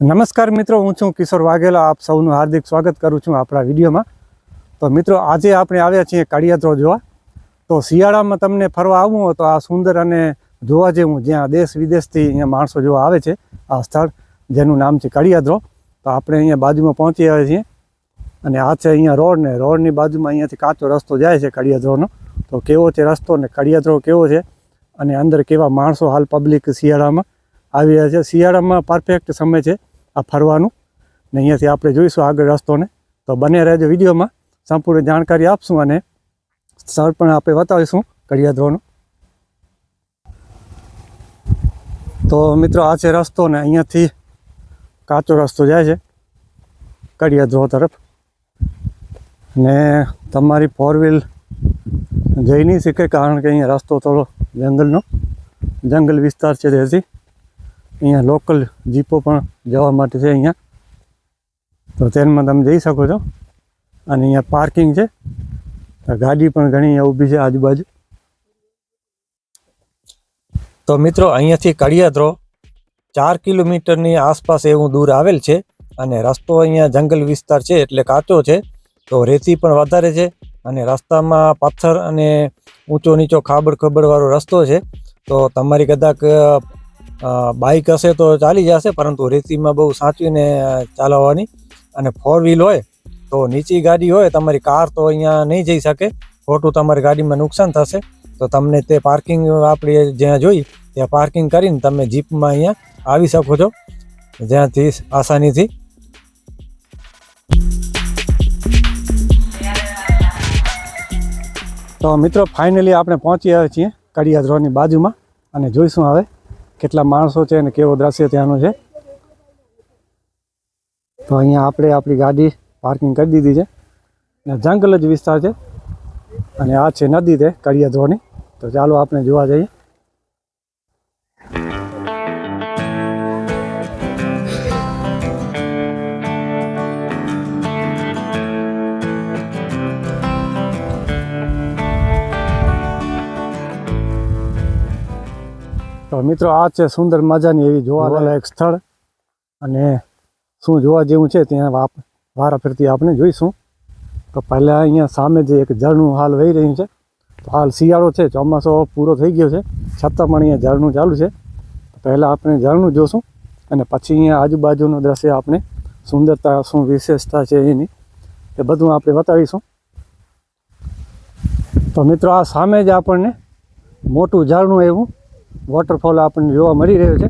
નમસ્કાર મિત્રો, હું છું કિશોર વાઘેલા. આપ સૌનું હાર્દિક સ્વાગત કરું છું આપણા વિડીયોમાં. તો મિત્રો, આજે આપણે આવ્યા છીએ કાળિયાત્રો જોવા. તો શિયાળામાં તમને ફરવા આવવું હોય તો આ સુંદર અને જોવા જેવું જ્યાં દેશ વિદેશથી અહીંયા માણસો જોવા આવે છે, આ સ્થળ જેનું નામ છે કાળિયાત્રો તો આપણે અહીંયા બાજુમાં પહોંચી આવ્યા છીએ. અને આ છે અહીંયા રોડ ને, રોડની બાજુમાં અહીંયાથી કાચો રસ્તો જાય છે કાળિયાત્રોનો તો કેવો છે રસ્તો ને કાળિયાત્રો કેવો છે? અને અંદર કેવા માણસો હાલ પબ્લિક શિયાળામાં આવી રહ્યા છે. શિયાળામાં પરફેક્ટ સમય છે. આ ફરવાનું. ને અહીંયાથી આપણે જોઈશું આગળ રસ્તોને. તો બને રહેજો વિડીયોમાં. સંપૂર્ણ જાણકારી આપશું અને સ્થળ પણ આપણે બતાવીશું કડિયાદ્રોનું તો મિત્રો, આ છે રસ્તો ને અહીંયાથી કાચો રસ્તો જાય છે કડિયાદ્રો તરફ. ને તમારી ફોર વ્હીલ જઈ નહીં શકે કારણ કે અહીંયા રસ્તો થોડો જંગલનો. જંગલ વિસ્તાર છે તેથી અહીંયા લોકલ જીપો પણ જવા માટે છે અહીંયા. તો ટ્રેનમાં તમે જઈ શકો છો. અને અહીંયા પાર્કિંગ છે. ગાડી પણ ઘણી ઊભી છે આજુબાજુ. તો મિત્રો, અહીંયાથી કડિયાદ્રો ચાર કિલોમીટરની આસપાસ એવું દૂર આવેલ છે અને રસ્તો અહીંયા જંગલ વિસ્તાર છે એટલે કાચો છે. તો રેતી પણ વધારે છે અને રસ્તામાં પથ્થર અને ઊંચો નીચો ખાબડ ખબડવાળો રસ્તો છે. તો તમારી કદાચ બાઇક હશે તો ચાલી જશે, પરંતુ રેતીમાં બહુ સાચવીને ચાલવાની. અને ફોર વ્હીલ હોય, તો નીચી ગાડી હોય, તમારી કાર તો અહીંયા નહીં જઈ શકે. ખોટું તમારી ગાડીમાં નુકસાન થશે. તો તમને તે પાર્કિંગ આપણે જ્યાં જોઈ, ત્યાં પાર્કિંગ કરીને તમે જીપમાં અહીંયા આવી શકો છો. જ્યાંથી આસાનીથી. તો મિત્રો ફાઇનલી આપણે પહોંચી આવ્યા છીએ કડિયાદ્રોની બાજુમાં. અને જોઈશું હવે કેટલા માણસો છે અને કેવો દ્રશ્ય ત્યાંનું છે. તો અહીંયા આપણે આપણી ગાડી પાર્કિંગ કરી દીધી છે. ને જંગલ જ વિસ્તાર છે. અને આ છે નદી તે કડિયાધ્રોની તો ચાલો આપણે જોવા જઈએ. તો મિત્રો આ છે સુંદર મજાની એવી જોવાલાયક સ્થળ. અને શું જોવા જેવું છે ત્યાં વારા ફરતી આપણે જોઈશું. તો પહેલાં અહીંયા સામે જે એક ઝરણું હાલ વહી રહ્યું છે, તો હાલ શિયાળો છે, ચોમાસો પૂરો થઈ ગયો છે, છતાં પણ અહીંયા ઝરણું ચાલુ છે. પહેલાં આપણે ઝરણું જોશું, અને પછી અહીંયા આજુબાજુનું દ્રશ્ય આપણે સુંદરતા શું વિશેષતા છે એની, એ બધું આપણે બતાવીશું. તો મિત્રો આ સામે જ આપણને મોટું ઝરણું એવું વોટરફોલ આપણને જોવા મળી રહ્યો છે.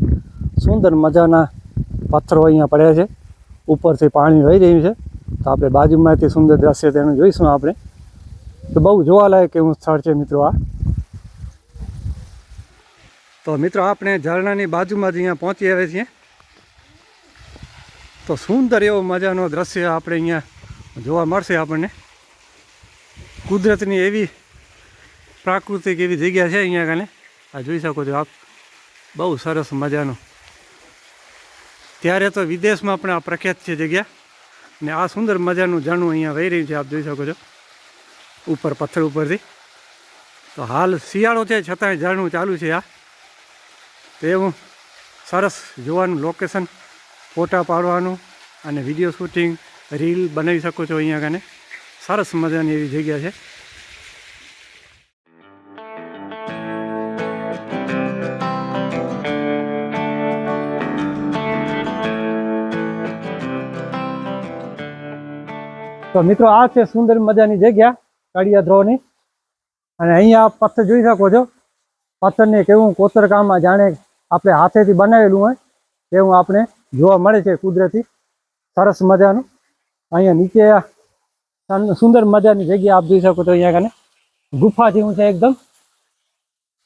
સુંદર મજાના પથ્થરો અહીંયા પડ્યા છે. ઉપરથી પાણી વહી રહ્યું છે. તો આપણે બાજુમાંથી સુંદર દ્રશ્ય તેનું જોઈશું આપણે. તો બહુ જોવાલાયક એવું સ્થળ છે મિત્રો આ. તો મિત્રો આપણે ઝરણાની બાજુમાં જ અહીંયા પહોંચી આવ્યા છીએ. તો સુંદર એવો મજાનો દ્રશ્ય આપણે અહીંયા જોવા મળશે આપણને. કુદરતની એવી પ્રાકૃતિક એવી જગ્યા છે અહીંયા કને આ જોઈ શકો છો આપ બહુ સરસ મજાનું. ત્યારે તો વિદેશમાં પણ આ પ્રખ્યાત છે જગ્યા. ને આ સુંદર મજાનું જાણું અહીંયા વહી રહ્યું છે, આપ જોઈ શકો છો. ઉપર પથ્થર ઉપરથી. તો હાલ શિયાળો છે, છતાંય ઝરણું ચાલુ છે આ. તો એવું સરસ જોવાનું લોકેશન ફોટા પાડવાનું અને વીડિયો શૂટિંગ રીલ બનાવી શકો છો અહીંયા કને સરસ મજાની એવી જગ્યા છે. તો મિત્રો આ છે સુંદર મજાની જગ્યા કાળિયાદ્રોની અને અહીંયા પથ્થર જોઈ શકો છો. પથ્થરને કેવું કોતરકામમાં જાણે આપણે હાથેથી બનાવેલું હોય, તેવું આપણે જોવા મળે છે કુદરતી. સરસ મજાનું. અહીંયા નીચે સુંદર મજાની જગ્યા આપ જોઈ શકો છો અહીંયા કને. ગુફા જેવું છે એકદમ.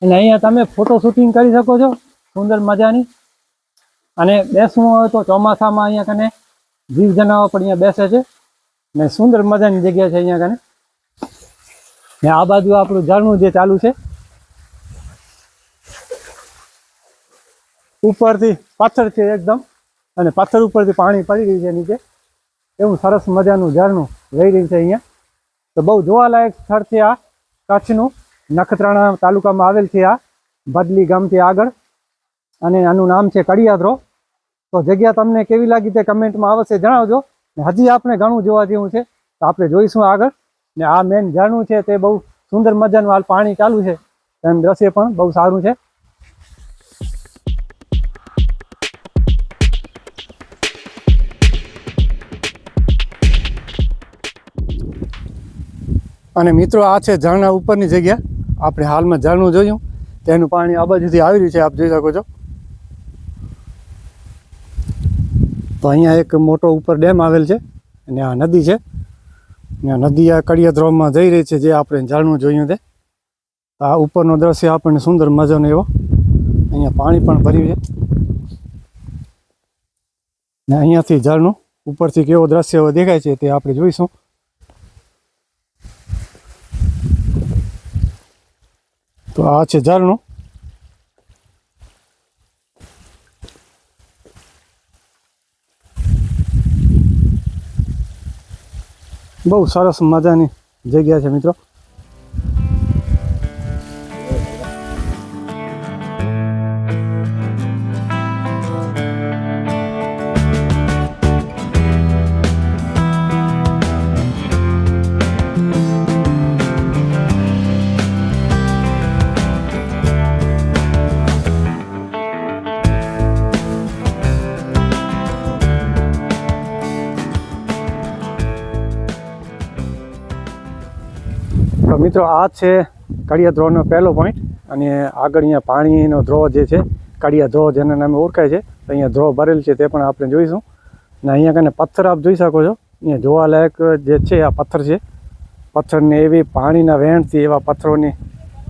અને અહીંયા તમે ફોટો શૂટિંગ કરી શકો છો, સુંદર મજાની. અને બેસવું હોય તો ચોમાસામાં અહીંયા કને જીવ જનાવર પણ અહીંયા બેસે છે. ને સુંદર મજાની જગ્યા છે અહીંયા કને? ને આ બાજુ આપણું ઝરણું જે ચાલુ છે, ઉપરથી પાથર છે એકદમ, અને પાથર ઉપરથી પાણી પડી રહ્યું છે નીચે. એવું સરસ મજાનું ઝરણું વહી રહ્યું છે અહીંયા. તો બહુ જોવાલાયક સ્થળ છે આ કચ્છનું નખત્રાણા તાલુકામાં આવેલ છે આ બદલી ગામથી આગળ. અને આનું નામ છે કડિયાદ્રો. તો જગ્યા તમને કેવી લાગી તે કમેન્ટમાં અવશ્ય જણાવજો. હજી આપણે ઘણું જોવા જેવું છે. તો આપણે જોઈશું આગળ. ને આ મેન ઝરણું છે તે બહુ સુંદર મજાનું હાલ પાણી ચાલુ છે. એમ દ્રશ્ય પણ બહુ સારું છે. અને મિત્રો આ છે ઝરણા ઉપરની જગ્યા. આપણે હાલમાં ઝરણું જોયું. તેનું પાણી આ આવી રહ્યું છે. આપ જોઈ શકો છો. તો અહીંયા એક મોટો ઉપર ડેમ આવેલ છે અને આ નદી છે. નદી આ કડિયા ધ્રોમાં જઈ રહી છે, જે આપણે જાણવું જોયું તે. આ ઉપરનો દ્રશ્ય આપણને સુંદર મજાનો એવો. અહીંયા પાણી પણ ભર્યું છે. ને અહીંયાથી ઝરણું ઉપરથી કેવો દ્રશ્ય દેખાય છે તે આપણે જોઈશું. તો આ છે ઝરણું બહુ સરસ મજાની જગ્યા છે મિત્રો. મિત્રો, આ છે કડિયા ધ્રોવનો પહેલો પોઈન્ટ અને આગળ અહીંયા પાણીનો ધ્રોવ જે છે કડિયા ધ્રોવ જેના નામે ઓળખાય છે અહીંયા ધ્રોવ ભરેલ છે તે પણ આપણે જોઈશું. અને અહીંયા કને પથ્થર આપ જોઈ શકો છો. અહીંયા જોવાલાયક જે છે, આ પથ્થર છે. પથ્થરને એવી પાણીના વહેણથી એવા પથ્થરોની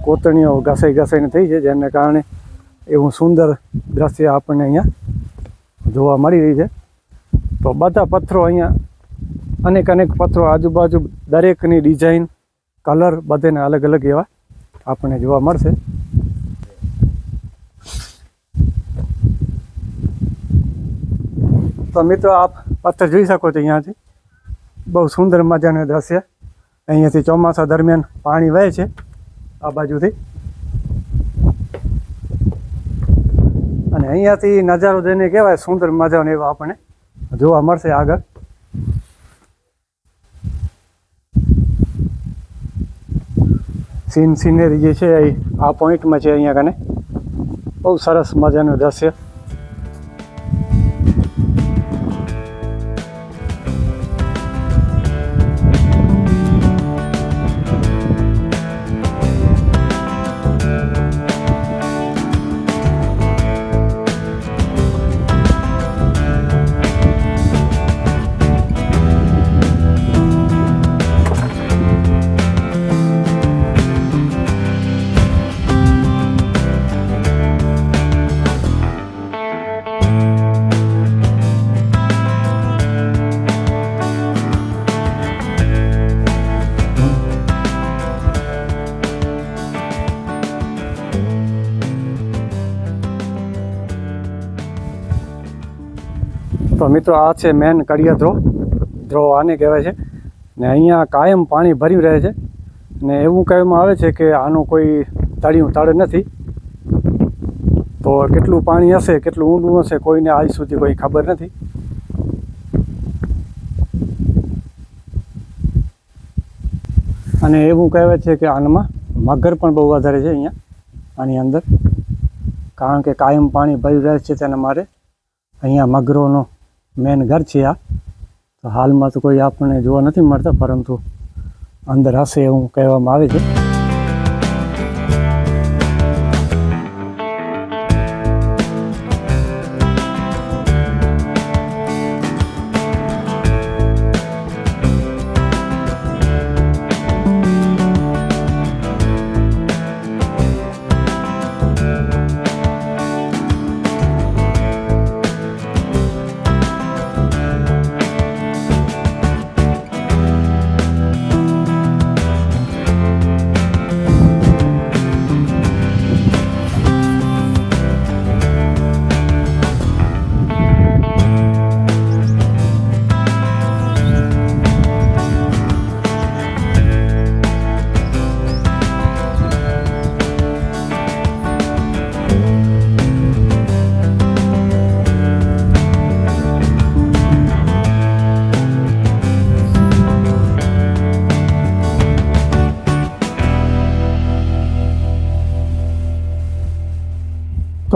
કોતણીઓ ઘસાઈ ઘસાઈને થઈ છે, જેને કારણે એવું સુંદર દ્રશ્ય આપણને અહીંયા જોવા મળી રહી છે. તો બધા પથ્થરો અહીંયા અનેક અનેક પથ્થરો આજુબાજુ દરેકની ડિઝાઇન કલર બધાને અલગ અલગ એવા આપણને જોવા મળશે. તો મિત્રો આપ પથ્થર જોઈ શકો છો અહીંયાથી. બહુ સુંદર મજાનું દ્રશ્ય. અહીંયાથી ચોમાસા દરમિયાન પાણી વહે છે આ બાજુથી. અને અહીંયાથી નજારો જઈને કહેવાય સુંદર મજાનો એવો આપણને જોવા મળશે આગળ. સીન સિનેરી જે છે એ આ પોઈન્ટમાં છે અહીંયા કને. બહુ સરસ મજાનું દ્રશ્ય. મિત્રો આ છે મેન કડિયા ધ્રો. ધ્રો આને કહેવાય છે. ને અહીંયા કાયમ પાણી ભર્યું રહે છે. ને એવું કહેવામાં આવે છે કે આનું કોઈ તળિયું તળ નથી. તો કેટલું પાણી હશે, કેટલું ઊંડું હશે, કોઈને આજ સુધી કોઈ ખબર નથી. અને એવું કહેવાય છે કે આનમાં મગર પણ બહુ વધારે છે અહીંયા, આની અંદર. કારણ કે કાયમ પાણી ભર્યું રહે છે તેના મારે અહીંયા મગરોનો મેન ઘર છે આ. તો હાલમાં તો કોઈ આપણને જોવા નથી મળતા, પરંતુ અંદર હશે એવું કહેવામાં આવે છે.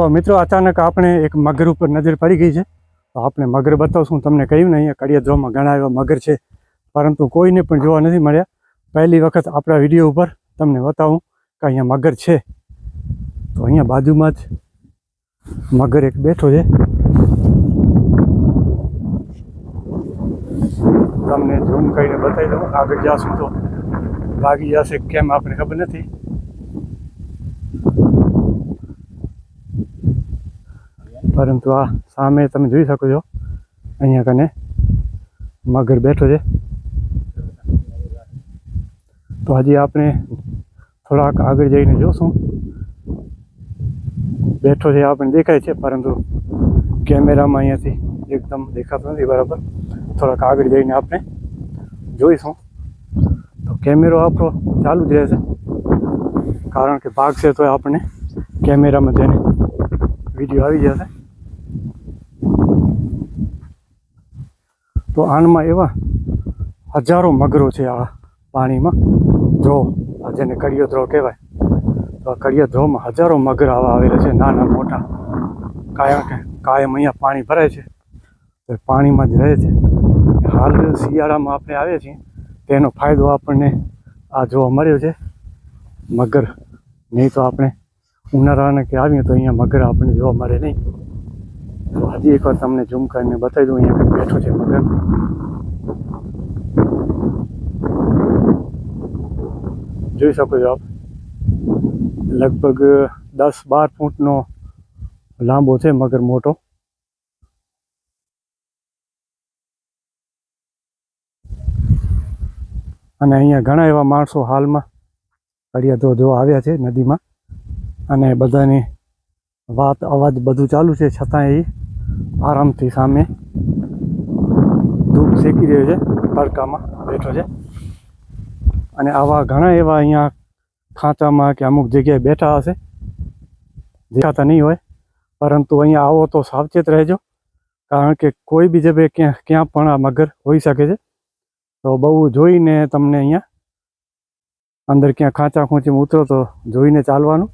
તો મિત્રો અચાનક આપણે એક મગર ઉપર નજર પડી ગઈ છે. તો આપણે મગર બતાવશું તમને કહ્યું ને અહીંયા કડિયાદ્રોમાં ઘણા એવા મગર છે. પરંતુ કોઈને પણ જોવા નથી મળ્યા. પહેલી વખત આપણા વીડિયો ઉપર તમને બતાવું કે અહીંયા મગર છે. તો અહીંયા બાજુમાં જ મગર એક બેઠો છે. તમને ઝૂમ કરીને બતાવી દઉં, આગળ જાશું તો ભાગી જશે કેમ આપણે ખબર નથી. પરંતુ આ સામે તમે જોઈ શકો છો, અહીંયા કને મગર બેઠો છે. તો હજી આપણે થોડાક આગળ જઈને જોશું. બેઠો છે આપણને દેખાય છે, પરંતુ કેમેરામાં અહીંયાથી એકદમ દેખાતો નથી, બરાબર? થોડાક આગળ જઈને આપણે જોઈશું. તો કેમેરો આપણો ચાલુ જ રહેશે, કારણ કે ભાગશે તો આપણને કેમેરામાં જઈને વીડિયો આવી જશે. તો આનમાં એવા હજારો મગરો છે આ પાણીમાં. જો આ જેને કડિયો ધ્રો કહેવાય. તો આ કડિયા ધ્રોમાં હજારો મગર આવા આવેલા છે, નાના મોટા. કાયમ કે કાયમ અહીંયા પાણી ભરાય છે. તો પાણીમાં જ રહે છે. હાલ શિયાળામાં આપણે આવે છીએ. તેનો ફાયદો આપણને આ જોવા મળ્યો છે. મગર નહીં તો આપણે ઉનાળાને કે આવીએ તો અહીંયા મગર આપણને જોવા મળે નહીં. તો હજી એકવાર તમને ઝૂમ કરીને બતાવી દઉં, અહીંયા બેઠો છે મગર. જોઈ શકો છો આપ. લગભગ દસ બાર ફૂટનો લાંબો છે મગર મોટો. અને અહીંયા ઘણા એવા માણસો હાલમાં કડિયા ધો આવ્યા છે નદીમાં. અને બધાની વાત અવાજ બધું ચાલુ છે, છતાં એ આરામથી સામે ધૂપ શેકી રહ્યો છે, તડકામાં બેઠો છે. અને આવા ઘણા એવા અહીંયા ખાંચામાં કે અમુક જગ્યાએ બેઠા હશે. દેખાતા નહીં હોય, પરંતુ અહીંયા આવો તો સાવચેત રહેજો. કારણ કે કોઈ બી જગ્યાએ ક્યાં ક્યાં પણ આ મગર હોઈ શકે છે. તો બહુ જોઈને તમને અહીંયા અંદર ક્યાં ખાંચા ખૂંચીમાં ઉતરો તો જોઈને ચાલવાનું.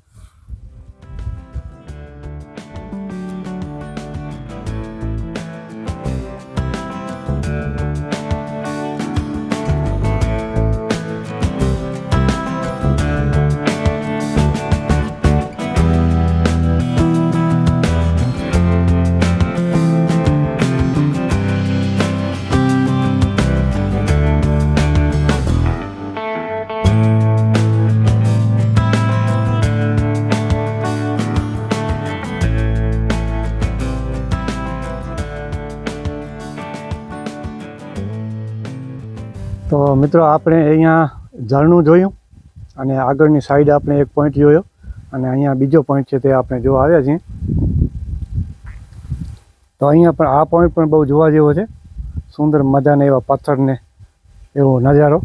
મિત્રો, આપણે અહીંયા ઝરણું જોયું અને આગળની સાઈડ આપણે એક પોઈન્ટ જોયો અને અહીંયા બીજો પોઈન્ટ છે તે આપણે જોવા આવ્યા છીએ. તો અહીંયા પણ આ પોઈન્ટ પણ બહુ જોવા જેવો છે. સુંદર મજાના એવા પથ્થરને એવો નજારો.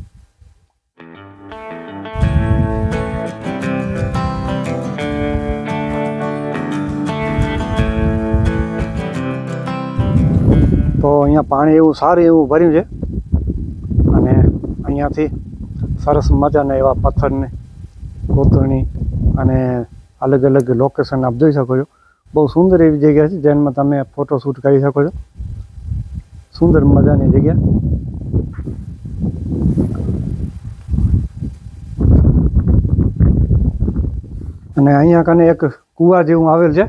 તો અહીંયા પાણી એવું સારું એવું ભર્યું છે. અહીંયાથી સરસ મજાના એવા પથ્થરને, કોતરણી અને અલગ અલગ લોકેશન આપ જોઈ શકો છો. બહુ સુંદર એવી જગ્યા છે, જેમાં તમે ફોટો શૂટ કરી શકો છો. સુંદર મજાની જગ્યા. અને અહીંયા કને એક કુવા જેવું આવેલ છે.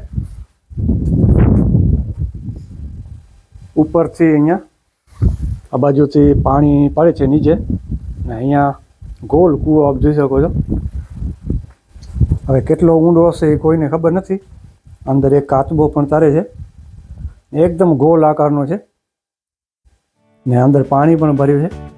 ઉપરથી અહીંયા, આ બાજુથી પાણી પડે છે નીચે. ને અહીંયા ગોલ, કૂવો, આપ જોઈ શકો છો. હવે કેટલો ઊંડો હશે એ કોઈને ખબર નથી. અંદર એક કાચબો પણ તારે છે. એકદમ ગોલ આકારનો છે. ને અંદર પાણી પણ ભર્યું છે.